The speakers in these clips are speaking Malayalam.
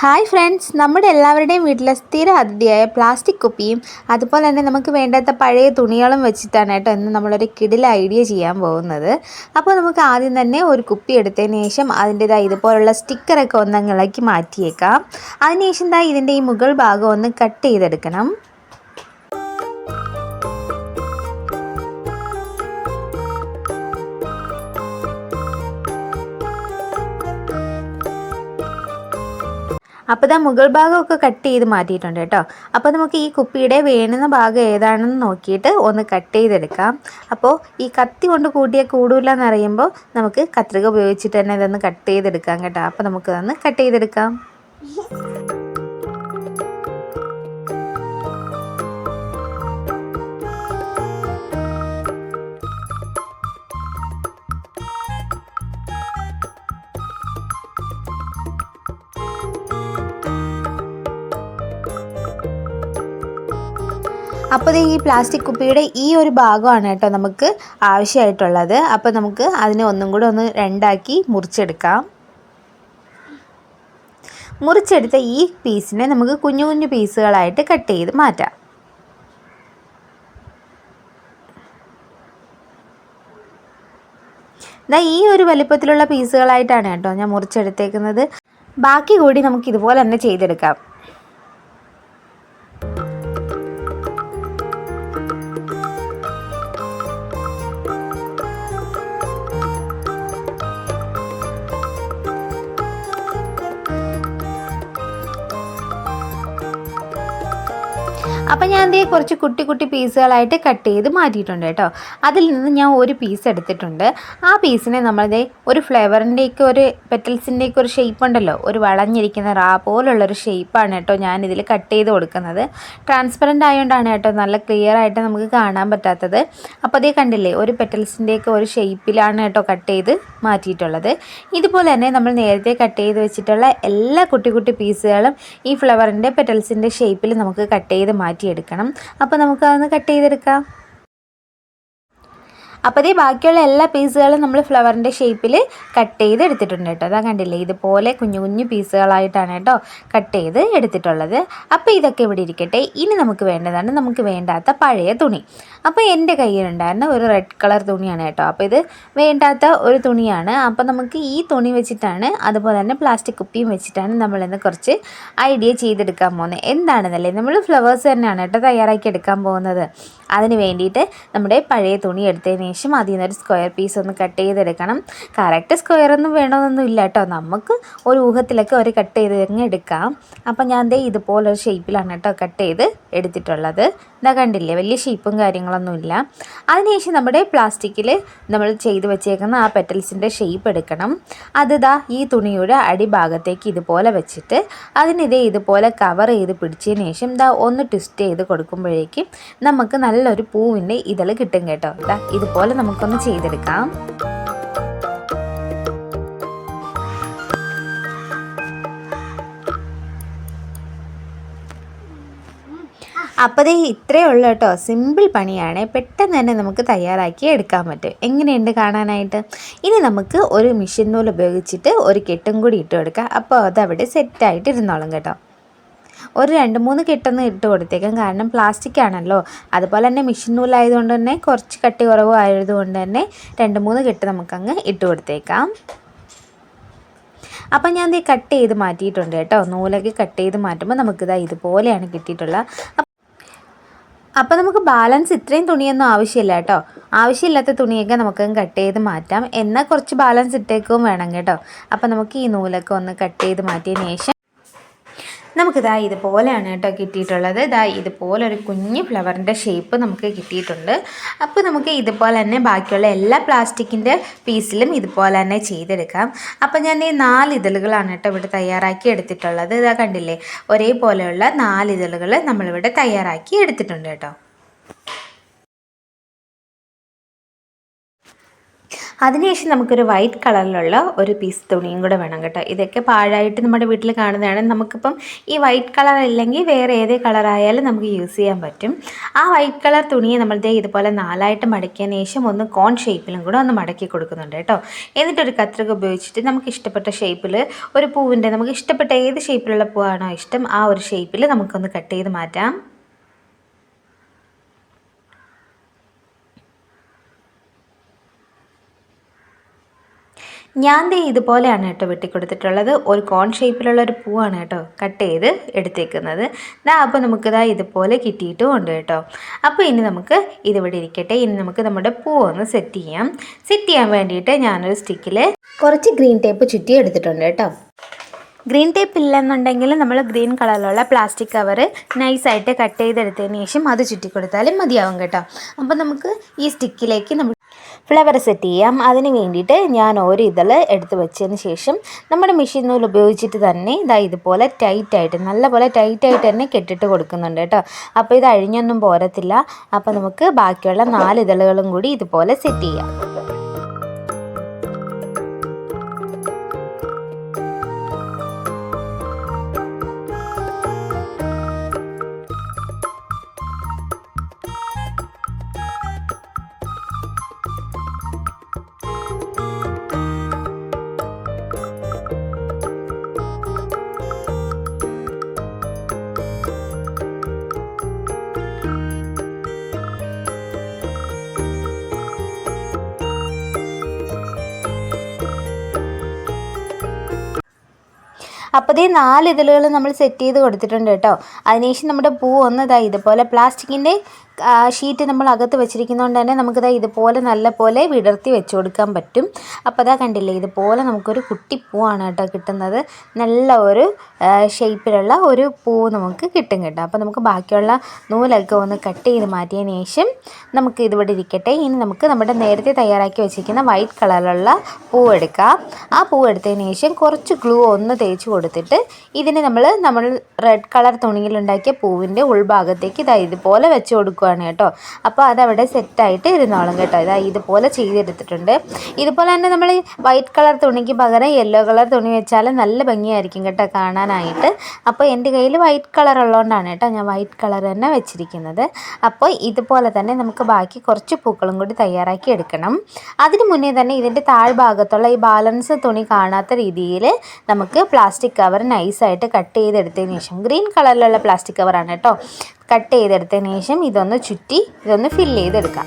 ഹായ് ഫ്രണ്ട്സ് നമ്മുടെ എല്ലാവരുടെയും വീട്ടിലെ സ്ഥിര അതിഥിയായ പ്ലാസ്റ്റിക് കുപ്പിയും അതുപോലെ തന്നെ നമുക്ക് വേണ്ടാത്ത പഴയ തുണികളും വെച്ചിട്ടാണ് കേട്ടോ ഇന്ന് നമ്മളൊരു കിടില ഐഡിയ ചെയ്യാൻ പോകുന്നത്. അപ്പോൾ നമുക്ക് ആദ്യം തന്നെ ഒരു കുപ്പി എടുത്തതിന് ശേഷം അതിന്റെതായ ഇതുപോലുള്ള സ്റ്റിക്കറൊക്കെ ഒന്ന് ഇളക്കി മാറ്റിയേക്കാം. അതിനുശേഷം ദാ ഇതിന്റെ ഈ മുകൾ ഭാഗം ഒന്ന് കട്ട് ചെയ്തെടുക്കണം. അപ്പോൾ ഇതാ മുകൾ ഭാഗമൊക്കെ കട്ട് ചെയ്ത് മാറ്റിയിട്ടുണ്ട് കേട്ടോ. അപ്പോൾ നമുക്ക് ഈ കുപ്പിയുടെ വേണുന്ന ഭാഗം ഏതാണെന്ന് നോക്കിയിട്ട് ഒന്ന് കട്ട് ചെയ്തെടുക്കാം. അപ്പോൾ ഈ കത്തി കൊണ്ട് കൂട്ടിയാൽ കൂടില്ല എന്നറിയുമ്പോൾ നമുക്ക് കത്രിക ഉപയോഗിച്ചിട്ട് തന്നെ ഇതൊന്ന് കട്ട് ചെയ്തെടുക്കാം കേട്ടോ. അപ്പോൾ നമുക്ക് ഇതൊന്ന് കട്ട് ചെയ്തെടുക്കാം. അപ്പോൾ ഈ പ്ലാസ്റ്റിക് കുപ്പിയുടെ ഈ ഒരു ഭാഗമാണ് കേട്ടോ നമുക്ക് ആവശ്യമായിട്ടുള്ളത്. അപ്പോൾ നമുക്ക് അതിനെ ഒന്നും കൂടെ ഒന്ന് രണ്ടാക്കി മുറിച്ചെടുക്കാം. മുറിച്ചെടുത്ത ഈ പീസിനെ നമുക്ക് കുഞ്ഞു കുഞ്ഞു പീസുകളായിട്ട് കട്ട് ചെയ്ത് മാറ്റാം. ഇതാ ഈ ഒരു വലിപ്പത്തിലുള്ള പീസുകളായിട്ടാണ് കേട്ടോ ഞാൻ മുറിച്ചെടുത്തേക്കുന്നത്. ബാക്കി കൂടി നമുക്ക് ഇതുപോലെ തന്നെ ചെയ്തെടുക്കാം. അപ്പം ഞാൻ ദേ കുറച്ച് കുട്ടി കുട്ടി പീസുകളായിട്ട് കട്ട് ചെയ്ത് മാറ്റിയിട്ടുണ്ട് കേട്ടോ. അതിൽ നിന്ന് ഞാൻ ഒരു പീസ് എടുത്തിട്ടുണ്ട്. ആ പീസിനെ നമ്മളിതേ ഒരു ഫ്ലേവറിന്റെയൊക്കെ ഒരു പെറ്റൽസിന്റെയൊക്കെ ഒരു ഷേപ്പ് ഉണ്ടല്ലോ ഒരു വളഞ്ഞിരിക്കുന്ന റാ പോലുള്ളൊരു ഷേപ്പാണ് കേട്ടോ ഞാൻ ഇതിൽ കട്ട് ചെയ്ത് കൊടുക്കുന്നത്. ട്രാൻസ്പെറന്റ് ആയതുകൊണ്ടാണ് കേട്ടോ നല്ല ക്ലിയർ ആയിട്ട് നമുക്ക് കാണാൻ പറ്റാത്തത്. അപ്പോൾ അതേ കണ്ടില്ലേ ഒരു പെറ്റൽസിന്റെയൊക്കെ ഒരു ഷേപ്പിലാണ് കേട്ടോ കട്ട് ചെയ്ത് മാറ്റിയിട്ടുള്ളത്. ഇതുപോലെ തന്നെ നമ്മൾ നേരത്തെ കട്ട് ചെയ്ത് വെച്ചിട്ടുള്ള എല്ലാ കുട്ടി കുട്ടി പീസുകളും ഈ ഫ്ലവറിന്റെ പെറ്റൽസിന്റെ ഷേപ്പിൽ നമുക്ക് കട്ട് ചെയ്ത് മാറ്റിയെടുക്കണം. അപ്പോൾ നമുക്ക് അതൊന്ന് കട്ട് ചെയ്തെടുക്കാം. അപ്പോൾ ഇതേ ബാക്കിയുള്ള എല്ലാ പീസുകളും നമ്മൾ ഫ്ലവറിന്റെ ഷേപ്പിൽ കട്ട് ചെയ്ത് എടുത്തിട്ടുണ്ട് കേട്ടോ. അതാ കണ്ടില്ലേ? ഇതുപോലെ കുഞ്ഞു കുഞ്ഞു പീസുകളായിട്ടാണ് കേട്ടോ കട്ട് ചെയ്ത് എടുത്തിട്ടുള്ളത്. അപ്പോൾ ഇതൊക്കെ ഇവിടെ ഇരിക്കട്ടെ. ഇനി നമുക്ക് വേണ്ടതാണ് നമുക്ക് വേണ്ടാത്ത പഴയ തുണി. അപ്പോൾ എന്റെ കയ്യിലുണ്ടായിരുന്ന ഒരു റെഡ് കളർ തുണിയാണ് കേട്ടോ. അപ്പോൾ ഇത് വേണ്ടാത്ത ഒരു തുണിയാണ്. അപ്പോൾ നമുക്ക് ഈ തുണി വെച്ചിട്ടാണ് അതുപോലെ തന്നെ പ്ലാസ്റ്റിക് കുപ്പിയും വെച്ചിട്ടാണ് നമ്മളിന്ന് കുറച്ച് ഐഡിയ ചെയ്തെടുക്കാൻ പോകുന്നത്. എന്താണെന്നല്ലേ? നമ്മൾ ഫ്ലവേഴ്സ് തന്നെയാണ് കേട്ടോ തയ്യാറാക്കി എടുക്കാൻ പോകുന്നത്. അതിന് വേണ്ടിയിട്ട് നമ്മുടെ പഴയ തുണി എടുത്തതിന് ശേഷം അതിൽ സ്ക്വയർ പീസ് ഒന്ന് കട്ട് ചെയ്തെടുക്കണം. കറക്റ്റ് സ്ക്വയർ ഒന്നും വേണമെന്നൊന്നും ഇല്ല കേട്ടോ നമുക്ക് ഒരു ഊഹത്തിലൊക്കെ ഒരു കട്ട് ചെയ്ത് അങ്ങ് എടുക്കാം. അപ്പം ഞാൻ ദേ ഇതുപോലൊരു ഷേപ്പിലാണ് കേട്ടോ കട്ട് ചെയ്ത് എടുത്തിട്ടുള്ളത്. ഇതാ കണ്ടില്ലേ വലിയ ഷേപ്പും കാര്യങ്ങളൊന്നും ഇല്ല. അതിനുശേഷം നമ്മുടെ പ്ലാസ്റ്റിക്കിൽ നമ്മൾ ചെയ്ത് വെച്ചേക്കുന്ന ആ പെറ്റൽസിന്റെ ഷേപ്പ് എടുക്കണം. അത് ദാ ഈ തുണിയുടെ അടിഭാഗത്തേക്ക് ഇതുപോലെ വെച്ചിട്ട് അതിനിതേ ഇതുപോലെ കവർ ചെയ്ത് പിടിച്ചതിന് ശേഷം ദാ ഒന്ന് ട്വിസ്റ്റ് ചെയ്ത് കൊടുക്കുമ്പോഴേക്കും നമുക്ക് നല്ലൊരു പൂവിന്റെ ഇതൾ കിട്ടും കേട്ടോ. ദാ ഇതുപോലെ നമുക്കൊന്ന് ചെയ്തെടുക്കാം. അപ്പോൾ ഇത്രേ ഇത്രയേ ഉള്ളൂ കേട്ടോ. സിമ്പിൾ പണിയാണ്. പെട്ടെന്ന് തന്നെ നമുക്ക് തയ്യാറാക്കി എടുക്കാൻ പറ്റും. എങ്ങനെയുണ്ട് കാണാനായിട്ട്? ഇനി നമുക്ക് ഒരു മിഷൻ നൂൽ ഉപയോഗിച്ചിട്ട് ഒരു കെട്ടും കൂടി ഇട്ട് കൊടുക്കാം. അപ്പോൾ അതവിടെ സെറ്റായിട്ട് ഇരുന്നോളും കേട്ടോ. ഒരു രണ്ട് മൂന്ന് കെട്ടൊന്ന് ഇട്ട് കൊടുത്തേക്കാം. കാരണം പ്ലാസ്റ്റിക് ആണല്ലോ. അതുപോലെ തന്നെ മിഷൻ നൂലായതുകൊണ്ട് തന്നെ കുറച്ച് കട്ടി കുറവ് ആയതുകൊണ്ട് തന്നെ രണ്ട് മൂന്ന് കെട്ട് നമുക്കങ്ങ് ഇട്ട് കൊടുത്തേക്കാം. അപ്പം ഞാൻ ഇത് കട്ട് ചെയ്ത് മാറ്റിയിട്ടുണ്ട് കേട്ടോ. നൂലൊക്കെ കട്ട് ചെയ്ത് മാറ്റുമ്പോൾ നമുക്കിതാ ഇതുപോലെയാണ് കിട്ടിയിട്ടുള്ളത്. അപ്പം നമുക്ക് ബാലൻസ് ഇത്രയും തുണിയൊന്നും ആവശ്യമില്ല കേട്ടോ. ആവശ്യമില്ലാത്ത തുണിയൊക്കെ നമുക്ക് കട്ട് ചെയ്ത് മാറ്റാം. എന്നാൽ കുറച്ച് ബാലൻസ് ഇട്ടേക്കും വേണം കേട്ടോ. അപ്പം നമുക്ക് ഈ നൂലൊക്കെ ഒന്ന് കട്ട് ചെയ്ത് മാറ്റിയതിന് ശേഷം നമുക്കിതാ ഇതുപോലെയാണ് കേട്ടോ കിട്ടിയിട്ടുള്ളത്. ഇതാ ഇതുപോലെ ഒരു കുഞ്ഞ് ഫ്ലവറിന്റെ ഷേപ്പ് നമുക്ക് കിട്ടിയിട്ടുണ്ട്. അപ്പോൾ നമുക്ക് ഇതുപോലെ തന്നെ ബാക്കിയുള്ള എല്ലാ പ്ലാസ്റ്റിക്കിന്റെ പീസിലും ഇതുപോലെ തന്നെ ചെയ്തെടുക്കാം. അപ്പോൾ ഞാൻ ഈ നാല് ഇതളുകളാണ് കേട്ടോ ഇവിടെ തയ്യാറാക്കി എടുത്തിട്ടുള്ളത്. ഇതാ കണ്ടില്ലേ? ഒരേപോലെയുള്ള നാല് ഇതളുകൾ നമ്മളിവിടെ തയ്യാറാക്കി എടുത്തിട്ടുണ്ട് കേട്ടോ. അതിനുശേഷം നമുക്കൊരു വൈറ്റ് കളറിലുള്ള ഒരു പീസ് തുണിയും കൂടെ വേണം കേട്ടോ. ഇതൊക്കെ പാഴായിട്ട് നമ്മുടെ വീട്ടിൽ കാണുന്നതാണ്. നമുക്കിപ്പം ഈ വൈറ്റ് കളർ അല്ലെങ്കിൽ വേറെ ഏത് കളറായാലും നമുക്ക് യൂസ് ചെയ്യാൻ പറ്റും. ആ വൈറ്റ് കളർ തുണിയെ നമ്മൾ ദേ ഇതുപോലെ നാലായിട്ട് മടക്കിയതിന് ശേഷം ഒന്ന് കോൺ ഷേപ്പിലും കൂടെ ഒന്ന് മടക്കി കൊടുക്കുന്നുണ്ട് കേട്ടോ. എന്നിട്ടൊരു കത്രിക ഉപയോഗിച്ചിട്ട് നമുക്ക് ഇഷ്ടപ്പെട്ട ഷേപ്പിൽ ഒരു പൂവിന്റെ നമുക്ക് ഇഷ്ടപ്പെട്ട ഏത് ഷേപ്പിലുള്ള പൂവാണോ ഇഷ്ടം ആ ഒരു ഷേപ്പിൽ നമുക്കൊന്ന് കട്ട് ചെയ്ത് മാറ്റാം. ഞാൻ ദേ ഇതുപോലെയാണ് കേട്ടോ വെട്ടിക്കൊടുത്തിട്ടുള്ളത്. ഒരു കോൺ ഷേപ്പിലുള്ള ഒരു പൂവാണ് കേട്ടോ കട്ട് ചെയ്ത് എടുത്തേക്കുന്നത്. ദാ അപ്പോൾ നമുക്കിതാ ഇതുപോലെ കിട്ടിയിട്ടും ഉണ്ട് കേട്ടോ. അപ്പോൾ ഇനി നമുക്ക് ഇതിവിടെ ഇരിക്കട്ടെ. ഇനി നമുക്ക് നമ്മുടെ പൂ ഒന്ന് സെറ്റ് ചെയ്യാം. സെറ്റ് ചെയ്യാൻ വേണ്ടിയിട്ട് ഞാനൊരു സ്റ്റിക്കിൽ കുറച്ച് ഗ്രീൻ ടേപ്പ് ചുറ്റി എടുത്തിട്ടുണ്ട് കേട്ടോ. ഗ്രീൻ ടേപ്പ് ഇല്ലെന്നുണ്ടെങ്കിൽ നമ്മൾ ഗ്രീൻ കളറിലുള്ള പ്ലാസ്റ്റിക് കവർ നൈസായിട്ട് കട്ട് ചെയ്തെടുത്തതിന് ശേഷം അത് ചുറ്റി കൊടുത്താലും മതിയാവും കേട്ടോ. അപ്പോൾ നമുക്ക് ഈ സ്റ്റിക്കിലേക്ക് നമ്മൾ ഫ്ലവർ സെറ്റ് ചെയ്യാം. അതിന് വേണ്ടിയിട്ട് ഞാൻ ഒരു ഇതൾ എടുത്ത് വെച്ചതിന് ശേഷം നമ്മുടെ മെഷീൻ നൂൽ ഉപയോഗിച്ചിട്ട് തന്നെ ഇതാ ഇതുപോലെ ടൈറ്റായിട്ട് നല്ലപോലെ ടൈറ്റായിട്ട് തന്നെ കെട്ടിട്ട് കൊടുക്കുന്നുണ്ട് കേട്ടോ. അപ്പോൾ ഇത് അഴിഞ്ഞൊന്നും പോരത്തില്ല. അപ്പോൾ നമുക്ക് ബാക്കിയുള്ള നാല് ഇതളുകളും കൂടി ഇതുപോലെ സെറ്റ് ചെയ്യാം. അപ്പോൾ ഈ നാല് ഇതളുകൾ നമ്മൾ സെറ്റ് ചെയ്ത് കൊടുത്തിട്ടുണ്ട് കേട്ടോ. അതിനുശേഷം നമ്മുടെ പൂ ഒന്ന് ഇതാ ഇതുപോലെ പ്ലാസ്റ്റിക്കിന്റെ ഷീറ്റ് നമ്മൾ അകത്ത് വെച്ചിരിക്കുന്നതുകൊണ്ട് തന്നെ നമുക്കിത് ഇതുപോലെ നല്ല പോലെ വിടർത്തി വെച്ച് കൊടുക്കാൻ പറ്റും. അപ്പോൾ അതാ കണ്ടില്ലേ ഇതുപോലെ നമുക്കൊരു കുട്ടി പൂവാണ് കേട്ടോ കിട്ടുന്നത്. നല്ല ഒരു ഷേപ്പിലുള്ള ഒരു പൂ നമുക്ക് കിട്ടും കേട്ടോ. അപ്പോൾ നമുക്ക് ബാക്കിയുള്ള നൂലൊക്കെ ഒന്ന് കട്ട് ചെയ്ത് മാറ്റിയതിന് ശേഷം നമുക്ക് ഇതിവിടെ ഇരിക്കട്ടെ. ഇനി നമുക്ക് നമ്മുടെ നേരത്തെ തയ്യാറാക്കി വെച്ചിരിക്കുന്ന വൈറ്റ് കളറിലുള്ള പൂ എടുക്കാം. ആ പൂ എടുത്തതിന് ശേഷം കുറച്ച് ഗ്ലൂ ഒന്ന് തേച്ച് കൊടുത്തിട്ട് ഇതിന് നമ്മൾ നമ്മൾ റെഡ് കളർ തുണിയിലുണ്ടാക്കിയ പൂവിന്റെ ഉൾഭാഗത്തേക്ക് ഇതാ ഇതുപോലെ വെച്ച് കൊടുക്കുകയാണ് കേട്ടോ. അപ്പോൾ അതവിടെ സെറ്റായിട്ട് ഇരുന്നോളും കേട്ടോ. ഇതാ ഇതുപോലെ ചെയ്തെടുത്തിട്ടുണ്ട്. ഇതുപോലെ തന്നെ നമ്മൾ വൈറ്റ് കളർ തുണിക്ക് പകരം യെല്ലോ കളർ തുണി വെച്ചാൽ നല്ല ഭംഗിയായിരിക്കും കേട്ടോ കാണാനായിട്ട്. അപ്പോൾ എന്റെ കയ്യിൽ വൈറ്റ് കളർ ഉള്ളതുകൊണ്ടാണ് കേട്ടോ ഞാൻ വൈറ്റ് കളർ തന്നെ വെച്ചിരിക്കുന്നത്. അപ്പോൾ ഇതുപോലെ തന്നെ നമുക്ക് ബാക്കി കുറച്ച് പൂക്കളും കൂടി തയ്യാറാക്കി എടുക്കണം. അതിന് മുന്നേ തന്നെ ഇതിന്റെ താഴ്ഭാഗത്തുള്ള ഈ ബാലൻസ് തുണി കാണാത്ത രീതിയിൽ നമുക്ക് പ്ലാസ്റ്റിക് കവർ നൈസായിട്ട് കട്ട് ചെയ്തെടുത്തതിന് ശേഷം ഗ്രീൻ കളറിലുള്ള പ്ലാസ്റ്റിക് കവറാണ് കേട്ടോ. കട്ട് ചെയ്തെടുത്തതിന് ശേഷം ഇതൊന്ന് ചുറ്റി ഇതൊന്ന് ഫില്ല് ചെയ്തെടുക്കാം.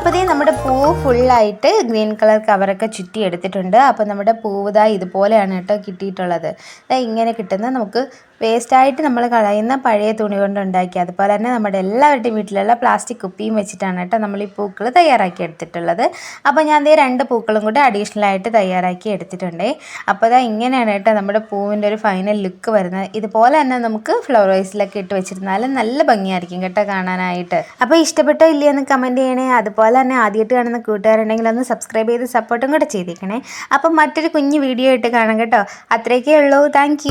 അപ്പോൾ ഇതേ നമ്മുടെ പൂവ് ഫുള്ളായിട്ട് ഗ്രീൻ കളർ കവറൊക്കെ ചുറ്റി എടുത്തിട്ടുണ്ട് അപ്പോൾ നമ്മുടെ പൂവ് ഇതാ ഇതുപോലെയാണ് കേട്ടോ കിട്ടിയിട്ടുള്ളത്. ഇങ്ങനെ കിട്ടുന്ന നമുക്ക് വേസ്റ്റായിട്ട് നമ്മൾ കളയുന്ന പഴയ തുണി കൊണ്ട് ഉണ്ടാക്കി. അതുപോലെ തന്നെ നമ്മുടെ എല്ലാവരുടെയും വീട്ടിലുള്ള പ്ലാസ്റ്റിക് കുപ്പിയും വെച്ചിട്ടാണ് കേട്ടോ നമ്മൾ ഈ പൂക്കൾ തയ്യാറാക്കി എടുത്തിട്ടുള്ളത്. അപ്പോൾ ഞാൻ ദേ രണ്ട് പൂക്കളും കൂടി അഡീഷണലായിട്ട് തയ്യാറാക്കി എടുത്തിട്ടുണ്ട്. അപ്പോൾ അതാ ഇങ്ങനെയാണ് കേട്ടോ നമ്മുടെ പൂവിന്റെ ഒരു ഫൈനൽ ലുക്ക് വരുന്നത്. ഇതുപോലെ തന്നെ നമുക്ക് ഫ്ലവർ വൈസിലൊക്കെ ഇട്ട് വെച്ചിരുന്നാലും നല്ല ഭംഗിയായിരിക്കും കേട്ടോ കാണാനായിട്ട്. അപ്പോൾ ഇഷ്ടപ്പെട്ടോ ഇല്ലയെന്ന് കമന്റ് ചെയ്യണേ. അതുപോലെ തന്നെ ആദ്യമായിട്ട് കാണുന്ന കൂട്ടുകാരുണ്ടെങ്കിൽ ഒന്ന് സബ്സ്ക്രൈബ് ചെയ്ത് സപ്പോർട്ടും കൂടെ ചെയ്തേക്കണേ. അപ്പം മറ്റൊരു കുഞ്ഞ് വീഡിയോ ഇട്ട് കാണാം കേട്ടോ. അത്രയൊക്കെ ഉള്ളൂ. താങ്ക്